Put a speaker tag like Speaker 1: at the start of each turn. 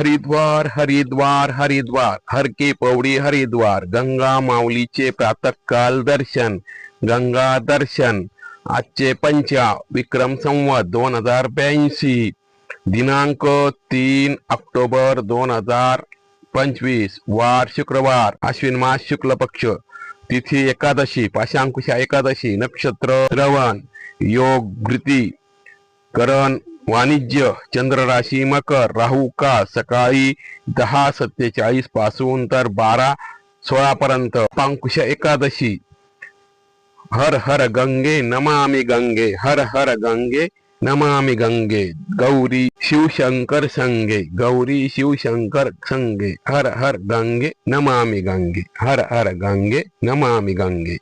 Speaker 1: हरिद्वार हरिद्वार हरिद्वार. हर की पौडी हरिद्वार. गंगा माऊलीचे प्रातःकाल दर्शन. गंगा दर्शन. आजचे पंचा विक्रम संवत दोन हजार ब्याऐंशी. दिनांक तीन ऑक्टोबर दोन हजार पंचवीस. वार शुक्रवार. अश्विन मास शुक्ल पक्ष तिथी एकादशी. पाशांकुशा एकादशी. नक्षत्र श्रवण. योग भृती करण वाणिज्य चंद्र राशी मकर, राहू, का सकाळी दहा सत्तेचाळीस पासून तर बारा सोळा पर्यंत. पांकुश एकादशी. हर हर गंगे नमामि गंगे, हर हर गंगे नमामि गंगे. गौरी शिवशंकर संगे, गौरी शिवशंकर संगे, हर हर गंगे नमामि गंगे, हर हर गंगे नमामि गंगे.